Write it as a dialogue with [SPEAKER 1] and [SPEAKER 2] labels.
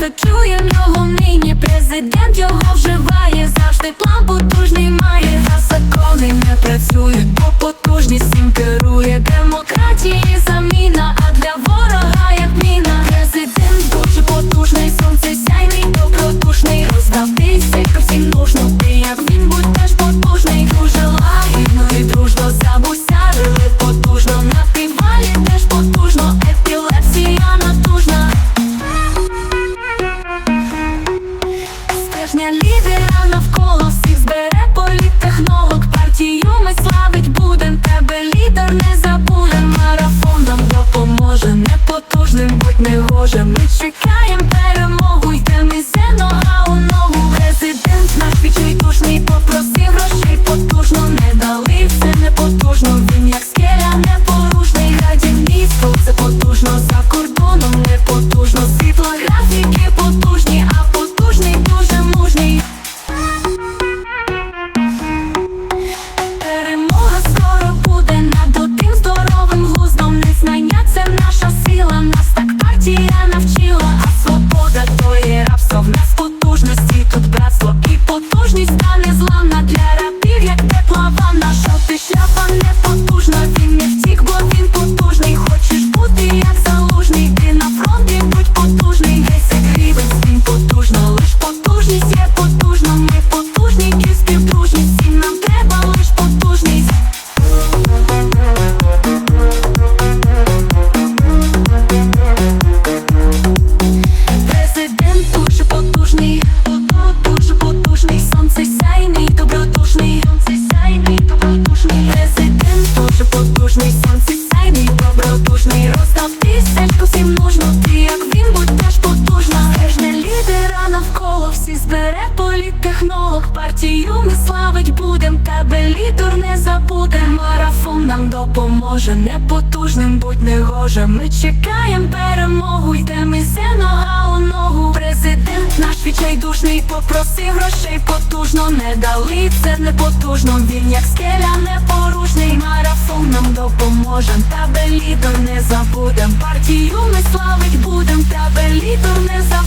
[SPEAKER 1] завжди чує ногу нині Президент його вживає, завжди. План потужний має, та закони не працює, бо потужність їм керує. Демократії заміна, а для ворога як міна. Президент дуже потужний, сонце сяйний, добродушний, роздав всім, всім нужно стане зламна для партію ми славить будем, тебе лідер не забуде, марафон нам допоможе, непотужним будь не гоже, ми чекаєм перемогу, йдем із нога у ногу. Президент наш відчайдушний попросив грошей потужно, не дали це не потужно. Він як скеля непорушний, марафон нам допоможе, тебе лідер не забудем. Партію ми славить будем, тебе лідер не забудем.